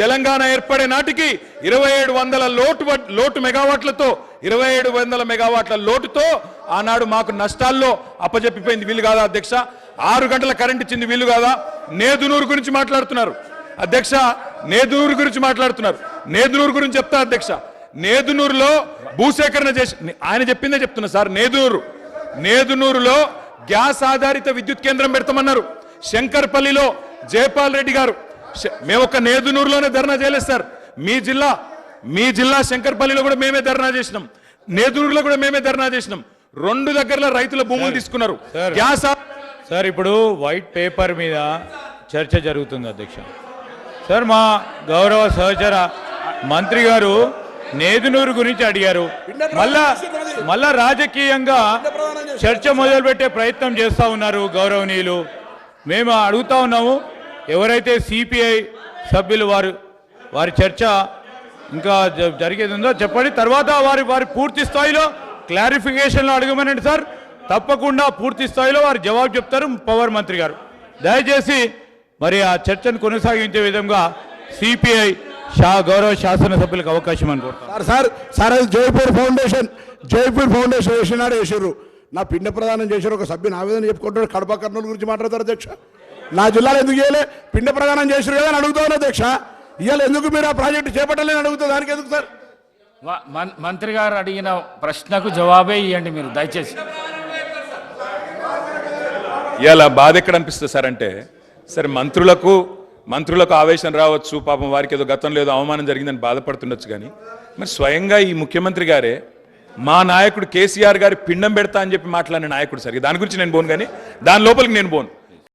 తెలంగాణ ఏర్పడే నాటికి ఇరవై ఏడు వందల లోటు లోటు మెగావాట్లతో ఇరవై ఏడు వందల మెగావాట్ల లోటుతో ఆనాడు మాకు నష్టాల్లో అప్పజెప్పిపోయింది వీలు కాదా అధ్యక్ష? ఆరు గంటల కరెంట్ ఇచ్చింది వీలు కాదా? నేదునూరు గురించి మాట్లాడుతున్నారు. అధ్యక్ష నేదునూరు గురించి మాట్లాడుతున్నారు. నేదునూరు గురించి చెప్తా అధ్యక్ష. నేదునూరులో భూసేకరణ చేసి ఆయన చెప్పిందే చెప్తున్నా సార్ నేదునూరు. నేదునూరులో గ్యాస్ ఆధారిత విద్యుత్ కేంద్రం పెడతామన్నారు. శంకర్పల్లిలో జయపాల్ రెడ్డి గారు. మేము ఒక నేదునూరులోనే ధర్నా చేయలేదు సార్. మీ జిల్లా మీ జిల్లా శంకర్పల్లిలో కూడా మేమే ధర్నా చేసినాం. నేదునూరులో కూడా మేమే ధర్నా చేసినాం. రెండు దగ్గరలో రైతుల భూములు తీసుకున్నారు. సార్. గ్యాస్ సార్ ఇప్పుడు వైట్ పేపర్ మీద చర్చ జరుగుతుంది అధ్యక్ష. సార్ మా గౌరవ సహచర మంత్రి గారు నేదునూరు గురించి అడిగారు. మళ్ళా మళ్ళా రాజకీయంగా చర్చ మొదలుపెట్టే ప్రయత్నం చేస్తా ఉన్నారు గౌరవనీయులు. మేము అడుగుతా ఉన్నాము ఎవరైతే సిపిఐ సభ్యులు వారు వారి చర్చ ఇంకా జరిగేది ఉందో చెప్పండి. తర్వాత వారి వారి పూర్తి స్థాయిలో క్లారిఫికేషన్లో అడగమనండి సార్. తప్పకుండా పూర్తి స్థాయిలో వారు జవాబు చెప్తారు పవర్ మంత్రి గారు. దయచేసి మరి ఆ చర్చను కొనసాగించే విధంగా సిపిఐ షా గౌరవ శాసనసభ్యులకు అవకాశం అనుకుంటారు సార్ సార్ సార్ అది జైపూర్ ఫౌండేషన్ జైపూర్ ఫౌండేషన్ వేసినాడు వేసారు నా పిండ ప్రదానం చేశారు ఒక సభ్యుని ఆవేదన చెప్పుకుంటాడు కడప కర్నూలు గురించి మాట్లాడతారు అధ్యక్ష. నా జిల్లాలో ఎందుకు చేయలే? పిండ ప్రదానం చేశారు కదా అని అడుగుతాను అధ్యక్ష ఇవాళ ఎందుకు మీరు ఆ ప్రాజెక్టు చేపట్టలేని అడుగుతా? దానికి ఎందుకు సార్? మంత్రి గారు అడిగిన ప్రశ్నకు జవాబే ఇవ్వండి మీరు దయచేసి. ఇవాళ బాధ ఎక్కడ అనిపిస్తుంది సార్ అంటే సరే మంత్రులకు మంత్రులకు ఆవేశం రావచ్చు పాపం వారికి ఏదో గతంలో ఏదో అవమానం జరిగిందని బాధపడుతుండొచ్చు కానీ మరి స్వయంగా ఈ ముఖ్యమంత్రి గారే మా నాయకుడు కేసీఆర్ గారి పిండం పెడతా అని చెప్పి మాట్లాడిన నాయకుడు సరే. దాని గురించి నేను పోను కానీ దాని లోపలికి నేను పోను